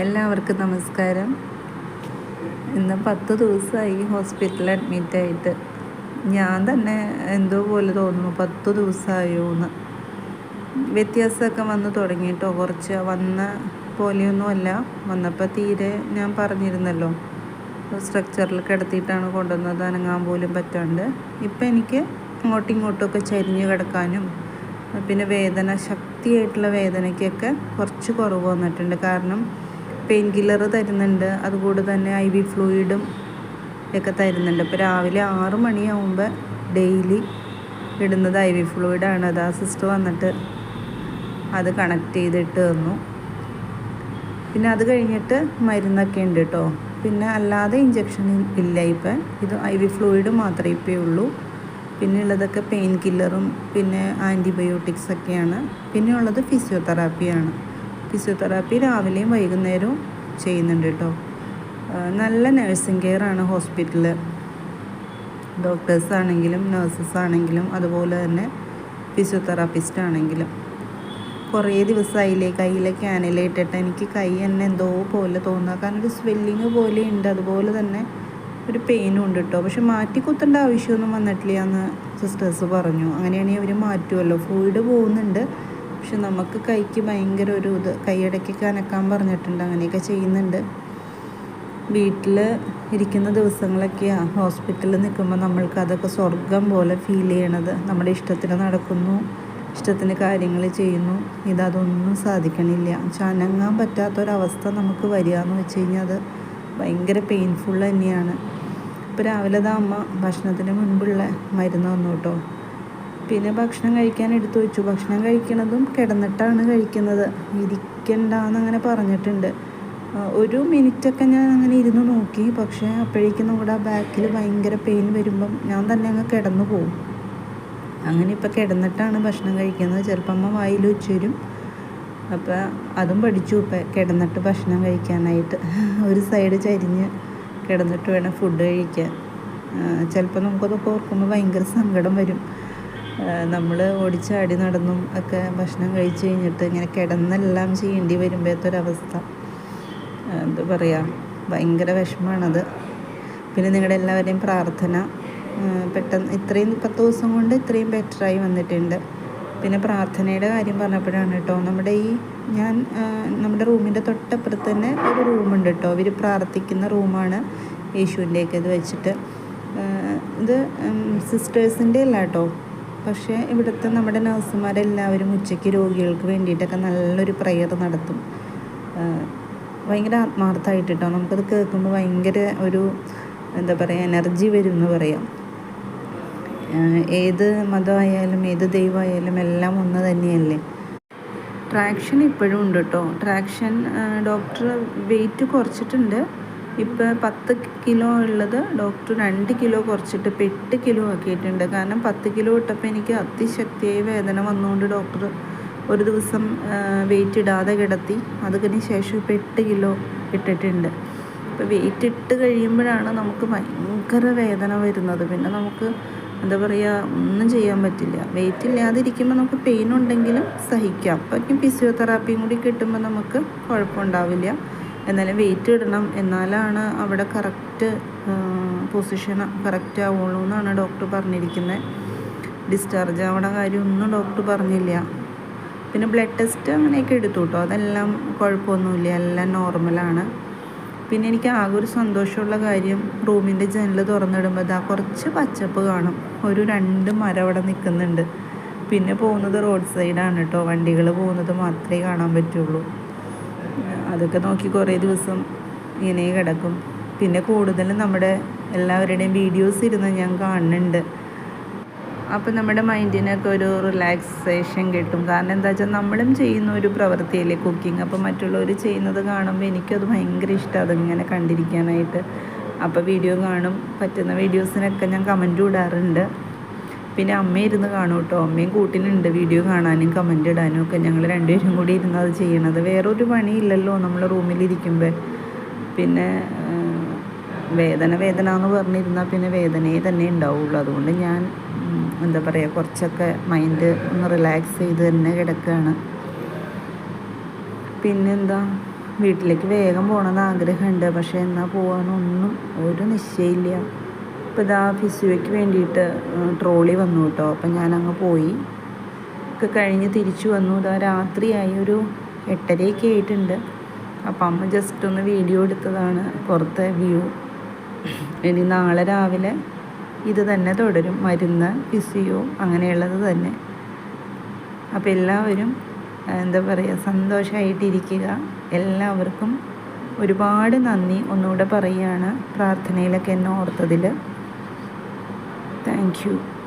എല്ലാവർക്കും നമസ്കാരം. ഇന്ന് പത്ത് ദിവസമായി ഹോസ്പിറ്റലിൽ അഡ്മിറ്റ് ആയിട്ട്. ഞാൻ തന്നെ എന്തോ പോലെ തോന്നുന്നു പത്ത് ദിവസമായോ എന്ന് വ്യത്യാസമൊക്കെ വന്ന് തുടങ്ങിയിട്ടോ കുറച്ച്. വന്ന പോലെയൊന്നുമല്ല. വന്നപ്പോൾ തീരെ ഞാൻ പറഞ്ഞിരുന്നല്ലോ. സ്ട്രക്ചറിൽ കിടത്തിയിട്ടാണ് കൊണ്ടുവന്നത്. അനങ്ങാൻ പോലും പറ്റാണ്ട്. ഇപ്പം എനിക്ക് അങ്ങോട്ടും ഇങ്ങോട്ടുമൊക്കെ ചരിഞ്ഞ് കിടക്കാനും പിന്നെ വേദന ശക്തിയായിട്ടുള്ള വേദനയ്ക്കൊക്കെ കുറച്ച് കുറവ് വന്നിട്ടുണ്ട്. കാരണം പെയിൻ കില്ലർ തരുന്നുണ്ട്. അതുകൂടെ തന്നെ ഐ വി ഫ്ലൂയിഡും ഒക്കെ തരുന്നുണ്ട്. ഇപ്പോൾ രാവിലെ ആറ് മണിയാവുമ്പോൾ ഡെയിലി ഇടുന്നത് ഐ വി ഫ്ലൂയിഡാണ് അത് ആ സിസ്റ്റർ വന്നിട്ട് അത് കണക്ട് ചെയ്തിട്ട് തന്നു. പിന്നെ അത് കഴിഞ്ഞിട്ട് മരുന്നൊക്കെ ഉണ്ട് കേട്ടോ പിന്നെ അല്ലാതെ ഇഞ്ചക്ഷൻ ഇല്ല ഇപ്പം. ഇത് ഐ വി ഫ്ലൂയിഡ് മാത്രമേ ഇപ്പേ ഉള്ളൂ. പിന്നെ ഉള്ളതൊക്കെ പെയിൻ കില്ലറും പിന്നെ ആന്റിബയോട്ടിക്സ് ഒക്കെയാണ്. പിന്നെ ഉള്ളത് ഫിസിയോതെറാപ്പിയാണ് ഫിസിയോതെറാപ്പി രാവിലെയും വൈകുന്നേരവും ചെയ്യുന്നുണ്ട് കേട്ടോ. നല്ല നഴ്സിംഗ് കെയർ ആണ് ഹോസ്പിറ്റലിൽ ഡോക്ടേഴ്സ് ആണെങ്കിലും നഴ്സസ് ആണെങ്കിലും അതുപോലെ തന്നെ ഫിസിയോതെറാപ്പിസ്റ്റ് ആണെങ്കിലും കുറേ ദിവസമായില്ലേ കയ്യിലെ ക്യാനിലിട്ടിട്ട് എനിക്ക് കൈ തന്നെ എന്തോ പോലെ തോന്നുക കാരണം ഒരു സ്വെല്ലിങ് പോലെ ഉണ്ട് അതുപോലെ തന്നെ ഒരു പെയിനും ഉണ്ട് കേട്ടോ. പക്ഷെ മാറ്റി കുത്തേണ്ട ആവശ്യമൊന്നും വന്നിട്ടില്ല എന്ന് സിസ്റ്റേഴ്സ് പറഞ്ഞു. അങ്ങനെയാണെങ്കിൽ അവർ മാറ്റുമല്ലോ. ഫ്ലൂയിഡ് പോകുന്നുണ്ട്. പക്ഷെ നമുക്ക് കൈക്ക് ഭയങ്കര ഒരു ഇത്. കൈയടക്കി കനക്കാൻ പറഞ്ഞിട്ടുണ്ട്. അങ്ങനെയൊക്കെ ചെയ്യുന്നുണ്ട്. വീട്ടിൽ ഇരിക്കുന്ന ദിവസങ്ങളൊക്കെയാണ് ഹോസ്പിറ്റലിൽ നിൽക്കുമ്പോൾ നമ്മൾക്ക് അതൊക്കെ സ്വർഗം പോലെ ഫീൽ ചെയ്യണത്. നമ്മുടെ ഇഷ്ടത്തിന് നടക്കുന്നു ഇഷ്ടത്തിന് കാര്യങ്ങൾ ചെയ്യുന്നു. ഇതതൊന്നും സാധിക്കണില്ല. ചനങ്ങാൻ പറ്റാത്തൊരവസ്ഥ നമുക്ക് വരിക എന്ന് വെച്ച് കഴിഞ്ഞാൽ അത് ഭയങ്കര പെയിൻഫുൾ തന്നെയാണ്. ഇപ്പോൾ രാവിലെ അമ്മ ഭക്ഷണത്തിന് മുൻപുള്ള മരുന്ന് വന്നു കേട്ടോ. പിന്നെ ഭക്ഷണം കഴിക്കാൻ എടുത്തു വെച്ചു. ഭക്ഷണം കഴിക്കണതും കിടന്നിട്ടാണ് കഴിക്കുന്നത്. ഇരിക്കണ്ടെന്ന് അങ്ങനെ പറഞ്ഞിട്ടുണ്ട്. ഒരു മിനിറ്റൊക്കെ ഞാൻ അങ്ങനെ ഇരുന്ന് നോക്കി. പക്ഷേ അപ്പോഴേക്കും നമ്മുടെ ബാക്കിൽ ഭയങ്കര പെയിൻ വരുമ്പം ഞാൻ തന്നെ അങ്ങ് കിടന്നു പോകും അങ്ങനെ ഇപ്പോൾ കിടന്നിട്ടാണ് ഭക്ഷണം കഴിക്കുന്നത്. ചിലപ്പോൾ അമ്മ വായിൽ വെച്ച് വരും അപ്പോൾ അതും പഠിച്ചു ഇപ്പം കിടന്നിട്ട് ഭക്ഷണം കഴിക്കാനായിട്ട്. ഒരു സൈഡ് ചരിഞ്ഞ് കിടന്നിട്ട് വേണം ഫുഡ് കഴിക്കാൻ. ചിലപ്പോൾ നമുക്കതൊക്കെ ഓർക്കുമ്പോൾ ഭയങ്കര സങ്കടം വരും. നമ്മൾ ഓടിച്ചാടി നടന്നും ഒക്കെ ഭക്ഷണം കഴിച്ച് കഴിഞ്ഞിട്ട് ഇങ്ങനെ കിടന്നെല്ലാം ചെയ്യേണ്ടി വരുമ്പോഴത്തൊരവസ്ഥ. എന്താ പറയുക ഭയങ്കര വിഷമമാണത് പിന്നെ നിങ്ങളുടെ എല്ലാവരുടെയും പ്രാർത്ഥന പെട്ടെന്ന് ഇത്രയും പത്ത് ദിവസം കൊണ്ട് ഇത്രയും ബെറ്ററായി വന്നിട്ടുണ്ട്. പിന്നെ പ്രാർത്ഥനയുടെ കാര്യം പറഞ്ഞപ്പോഴാണ് കേട്ടോ നമ്മുടെ ഈ ഞാൻ നമ്മുടെ റൂമിന്റെ തൊട്ടപ്പുറത്ത് തന്നെ ഒരു റൂമുണ്ട് കേട്ടോ അവർ പ്രാർത്ഥിക്കുന്ന റൂമാണ് യേശുവിന്റെയൊക്കെ ഇത് വെച്ചിട്ട്. ഇത് സിസ്റ്റേഴ്സിന്റെ അല്ല കേട്ടോ പക്ഷേ ഇവിടുത്തെ നമ്മുടെ നഴ്സുമാരെല്ലാവരും ഉച്ചയ്ക്ക് രോഗികൾക്ക് വേണ്ടിയിട്ടൊക്കെ നല്ലൊരു പ്രെയർ നടത്തും. ഭയങ്കര ആത്മാർത്ഥമായിട്ട് കേട്ടോ നമുക്കത് കേൾക്കുമ്പോൾ ഭയങ്കര ഒരു എന്താ പറയുക എനർജി വരും എന്ന് പറയാം ഏത് മതമായാലും ഏത് ദൈവമായാലും എല്ലാം ഒന്ന് തന്നെയല്ലേ? ട്രാക്ഷൻ ഇപ്പോഴും ഉണ്ട് കേട്ടോ ട്രാക്ഷൻ ഡോക്ടർ വെയിറ്റ് കുറച്ചിട്ടുണ്ട്. ഇപ്പോൾ പത്ത് കിലോ ഉള്ളത് ഡോക്ടർ രണ്ട് കിലോ കുറച്ചിട്ട് ഇപ്പോൾ എട്ട് കിലോ ആക്കിയിട്ടുണ്ട്. കാരണം പത്ത് കിലോ ഇട്ടപ്പോൾ എനിക്ക് അതിശക്തിയായി വേദന വന്നുകൊണ്ട് ഡോക്ടർ ഒരു ദിവസം വെയിറ്റ് ഇടാതെ കിടത്തി. അതിന് ശേഷം ഇപ്പോൾ എട്ട് കിലോ ഇട്ടിട്ടുണ്ട്. ഇപ്പോൾ വെയിറ്റ് ഇട്ട് കഴിയുമ്പോഴാണ് നമുക്ക് ഭയങ്കര വേദന വരുന്നത്. പിന്നെ നമുക്ക് എന്താ പറയുക ഒന്നും ചെയ്യാൻ പറ്റില്ല. വെയിറ്റ് ഇല്ലാതിരിക്കുമ്പോൾ നമുക്ക് പെയിൻ ഉണ്ടെങ്കിലും സഹിക്കാം. അപ്പം ഫിസിയോതെറാപ്പിയും കൂടി കിട്ടുമ്പോൾ നമുക്ക് കുഴപ്പമുണ്ടാവില്ല എന്നാലും വെയിറ്റ് ഇടണം. എന്നാലാണ് അവിടെ കറക്റ്റ് പൊസിഷൻ കറക്റ്റ് ആവുള്ളൂ എന്നാണ് ഡോക്ടർ പറഞ്ഞിരിക്കുന്നത് ഡിസ്ചാർജ് ആവണ കാര്യമൊന്നും ഡോക്ടർ പറഞ്ഞില്ല. പിന്നെ ബ്ലഡ് ടെസ്റ്റ് അങ്ങനെയൊക്കെ എടുത്തു കേട്ടോ അതെല്ലാം കുഴപ്പമൊന്നുമില്ല. എല്ലാം നോർമലാണ് പിന്നെ എനിക്ക് ആകെ ഒരു സന്തോഷമുള്ള കാര്യം റൂമിന്റെ ജനൽ തുറന്നിടുമ്പോൾ ഇതാ കുറച്ച് പച്ചപ്പ് കാണും. ഒരു രണ്ട് മരം അവിടെ നിൽക്കുന്നുണ്ട്. പിന്നെ പോകുന്നത് റോഡ് സൈഡാണ് കേട്ടോ വണ്ടികൾ പോകുന്നത് മാത്രമേ കാണാൻ പറ്റുള്ളൂ. അതൊക്കെ നോക്കി കുറേ ദിവസം ഇങ്ങനെ കിടക്കും. പിന്നെ കൂടുതലും നമ്മുടെ എല്ലാവരുടെയും വീഡിയോസ് ഇരുന്ന് ഞാൻ കാണുന്നുണ്ട്. അപ്പം നമ്മുടെ മൈൻഡിനൊക്കെ ഒരു റിലാക്സേഷൻ കിട്ടും. കാരണം എന്താ വെച്ചാൽ നമ്മളും ചെയ്യുന്ന ഒരു പ്രവൃത്തിയല്ലേ കുക്കിംഗ് അപ്പം മറ്റുള്ളവർ ചെയ്യുന്നത് കാണുമ്പോൾ എനിക്കത് ഭയങ്കര ഇഷ്ടമാണ് അതിങ്ങനെ കണ്ടിരിക്കാനായിട്ട്. അപ്പോൾ വീഡിയോ കാണും. പറ്റുന്ന വീഡിയോസിനൊക്കെ ഞാൻ കമന്റ് ഇടാറുണ്ട്. പിന്നെ അമ്മ ഇരുന്ന് കാണും കേട്ടോ. അമ്മയും കൂട്ടിനുണ്ട് വീഡിയോ കാണാനും കമന്റ് ഇടാനും ഒക്കെ. ഞങ്ങൾ രണ്ടുപേരും കൂടി ഇരുന്ന് അത് ചെയ്യണത്. വേറൊരു പണിയില്ലല്ലോ നമ്മൾ റൂമിലിരിക്കുമ്പോൾ പിന്നെ വേദന വേദന എന്ന് പറഞ്ഞിരുന്നാൽ പിന്നെ വേദനയെ തന്നെ ഉണ്ടാവുള്ളൂ. അതുകൊണ്ട് ഞാൻ എന്താ പറയുക കുറച്ചൊക്കെ മൈൻഡ് ഒന്ന് റിലാക്സ് ചെയ്ത് തന്നെ കിടക്കുകയാണ് പിന്നെന്താ? വീട്ടിലേക്ക് വേഗം പോകണമെന്ന് ആഗ്രഹമുണ്ട്. പക്ഷേ എന്നാൽ പോകാനൊന്നും ഒരു നിശ്ചയമില്ല. ഇപ്പോൾ ഇതാ ഫിസിയോയ്ക്ക് വേണ്ടിയിട്ട് ട്രോളി വന്നു കേട്ടോ. അപ്പം ഞാനങ്ങ് പോയി. ഒക്കെ കഴിഞ്ഞ് തിരിച്ചു വന്നു. ഇതാ രാത്രിയായി. ഒരു എട്ടരയൊക്കെ ആയിട്ടുണ്ട്. അപ്പം അമ്മ ജസ്റ്റ് ഒന്ന് വീഡിയോ എടുത്തതാണ്. പുറത്തെ വ്യൂ. ഇനി നാളെ രാവിലെ ഇത് തന്നെ തുടരും. മരുന്ന് ഫിസിയോ അങ്ങനെയുള്ളത് തന്നെ. അപ്പോൾ എല്ലാവരും എന്താ പറയുക സന്തോഷമായിട്ടിരിക്കുക എല്ലാവർക്കും ഒരുപാട് നന്ദി. ഒന്നുകൂടെ പറയുകയാണ് പ്രാർത്ഥനയിലൊക്കെ എന്നെ ഓർത്തതിൽ Thank you.